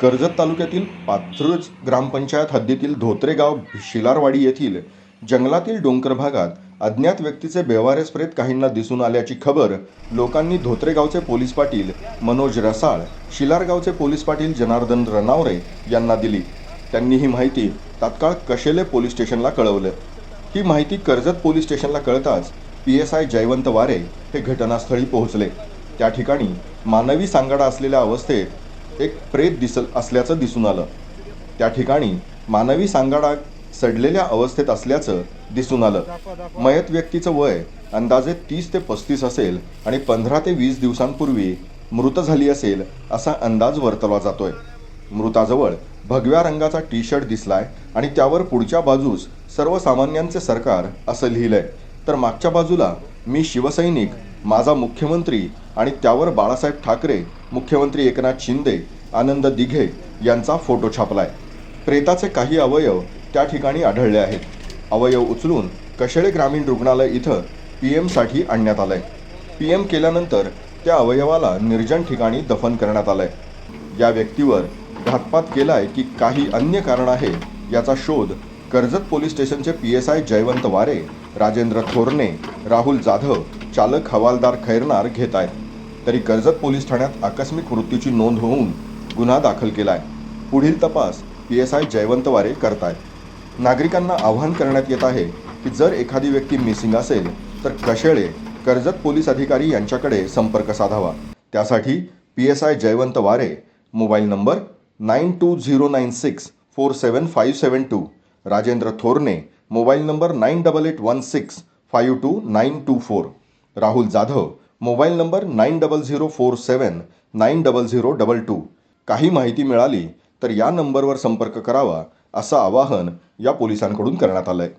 कर्जत तालुक्यातील पाथरज ग्रामपंचायत हद्दीतील धोत्रे गाव शिलारवाडी येथील जंगलातील डोंगर भागात अज्ञात व्यक्तीचे बेवारस प्रेत काहींना दिसून आल्याची खबर लोकांनी धोत्रेगावचे पोलीस पाटील मनोज रसाळ शिलारगावचे पोलीस पाटील जनार्दन रनावरे यांना दिली. त्यांनी ही माहिती तात्काळ कशेले पोलीस स्टेशनला कळवलं? ही माहिती कर्जत पोलीस स्टेशनला कळताच पी एस आय जयवंत वारे हे घटनास्थळी पोहोचले. त्या ठिकाणी मानवी सांगाडा असलेल्या अवस्थेत एक प्रेत दिस असल्याचं दिसून आलं. त्या ठिकाणी मानवी सांगाडा सडलेल्या अवस्थेत असल्याचं दिसून आलं. मयत व्यक्तीचं वय अंदाजे तीस ते पस्तीस असेल आणि पंधरा ते वीस दिवसांपूर्वी मृत झाली असेल असा अंदाज वर्तवला जातोय. मृताजवळ भगव्या रंगाचा टी शर्ट दिसलाय आणि त्यावर पुढच्या बाजूस सर्वसामान्यांचे सरकार असं लिहिलंय. तर मागच्या बाजूला मी शिवसैनिक माझा मुख्यमंत्री आणि त्यावर बाळासाहेब ठाकरे मुख्यमंत्री एकनाथ शिंदे आनंद दिघे यांचा फोटो छापलाय. प्रेताचे काही अवयव त्या ठिकाणी आढळले आहेत. अवयव उचलून कशेळे ग्रामीण रुग्णालय इथं पी एमसाठी आणण्यात आलंय. पी एम केल्यानंतर त्या अवयवाला निर्जन ठिकाणी दफन करण्यात आलंय. या व्यक्तीवर घातपात केलाय की काही अन्य कारण आहे याचा शोध कर्जत पोलीस स्टेशनचे P S I Jaywant Ware Rajendra Thorane Rahul Jadhav चालक हवालदार खैरनार घेत आहेत. तरी कर्जत पोलीस ठाण्यात आकस्मिक मृत्यूची नोंद होऊन गुन्हा दाखल केला आहे पुढील तपास पी एस आय जयवंत वारे करतायत. नागरिकांना आवाहन करण्यात येत आहे की जर एखादी व्यक्ती मिसिंग असेल तर कशेळे कर्जत पोलीस अधिकारी यांच्याकडे संपर्क साधावा. त्यासाठी P S I Jaywant Ware mobile number nine two zero nine six four seven five seven two Rajendra Thorane mobile number nine double eight one six five two nine two four. Rahul Jadhav mobile number nine double zero four seven nine double zero double two. काही माहिती मिळाली तर या नंबरवर संपर्क करावा असं आवाहन या पोलिसांकडून करण्यात आलं आहे